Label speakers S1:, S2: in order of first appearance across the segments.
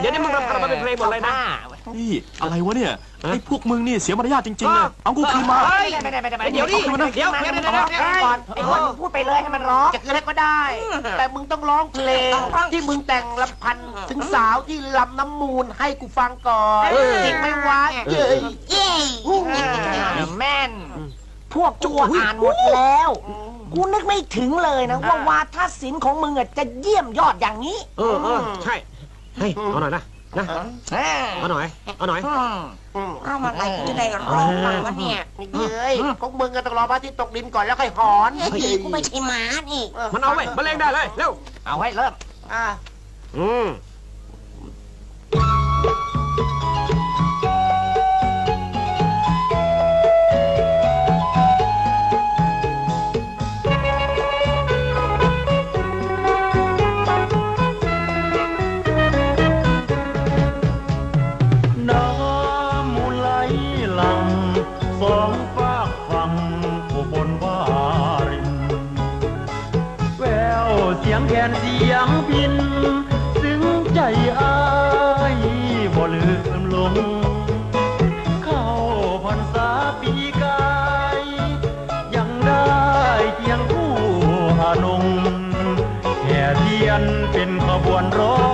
S1: เดี๋ยวนี้มึงรำคาญมาเป็นเพลงหมดเลยนะ
S2: นี่อะไรวะเนี่ยไอ้พวกมึงนี่เสียมารยาทจริงๆเลยเอากูคืนมา
S1: เฮ้ย
S3: ไม่ได้ไม่ได้ไม่ได้
S1: เดี๋ยวดิ
S3: อาคืนมา
S1: เดี๋ยว
S3: อา
S1: เดี๋ยว
S3: คืน
S1: เดี๋ยว
S3: มา
S1: เดี๋ยว
S3: ก่อนไอ้คนมึงพูดไปเลยให้มันร้อง
S4: จะอะไรก็ได้ แต่มึงต้องร้องเพลงที่มึงแต่งลำพันธ์ถึงสาวที่ลำน้ำมูลให้กูฟังก่อน
S1: เออ
S4: จริงไหมวะเย้ย
S3: เย้
S4: อู้
S3: แม่นพวกกูอ่านหมดแล้วกูนึกไม่ถึงเลยนะว่าวาทศิลป์ของมึงอะจะเยี่ยมยอดอย่างนี้
S1: เออเออใช่ เฮ้ยเอาหน่อยนะนะเอาหน่อยเอาหน่อย
S5: เอามาอะไรกูจะได้ร้องฟังวะเนี่ย
S4: เย้ยพวกมึงก็ต้องรอพระอาทิตย์ตกดินก่อนแล้วค่อยหอน
S5: เฮ้ยกูไม่ใช่หมานี่
S1: มันเอาไปมันเล่งได้เลยเร็ว
S3: เอาให้เริ่ม
S4: อะ
S1: อืม
S6: เสียงแคนเสียงพิน ซึ้งใจอายบ่ลืมลง เข้าพรรษาปีกาย ยังได้เคียงคู่อานงแห่เทียนเป็นขบวนร้อง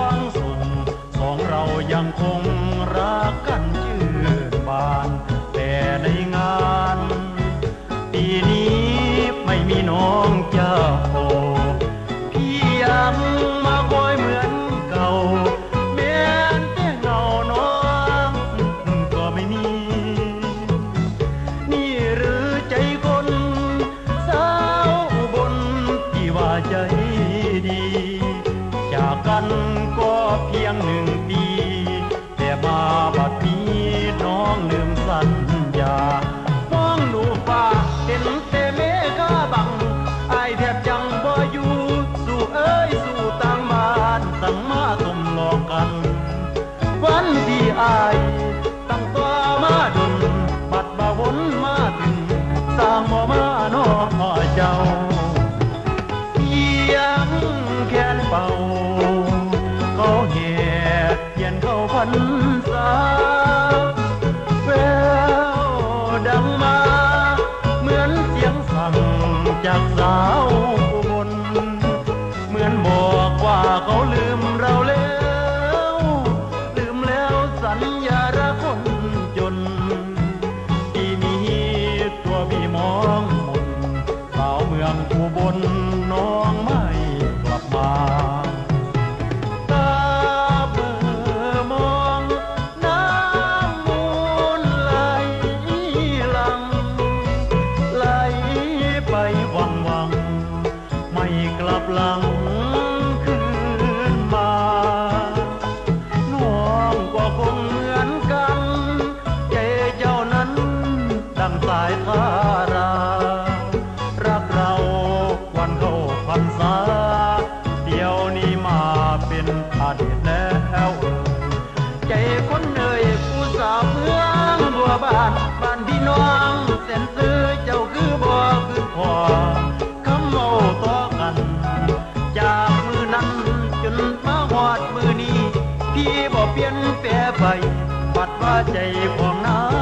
S6: กันก็เพียงหนึ่งปี แต่มาบัดนี้น้องลืมสัญญามองดูฟ้าเห็นแต่เมฆาบังอายแทบจังบ่อยู่สู่เอ้ยสู่ต่างบ้านตั้งมาตมหลอกกัน วันที่อายตั้งตัวมาดนบัดบ่าวนมาถึงสร้างบ่มาน้อ จากสาว ไปวังวัง ไม่กลับหลังคืนมาน้องก็คงเหมือนกันใจเจ้านั้นดังสายทารา รักเราวันเข้าพรรษา เดี๋ยวนี้มาเป็นอดีตแล้วเอ่ยใจคนเอ่ยผู้สาวเมืองบัวบ้าน ไปปัดว่าใจของนา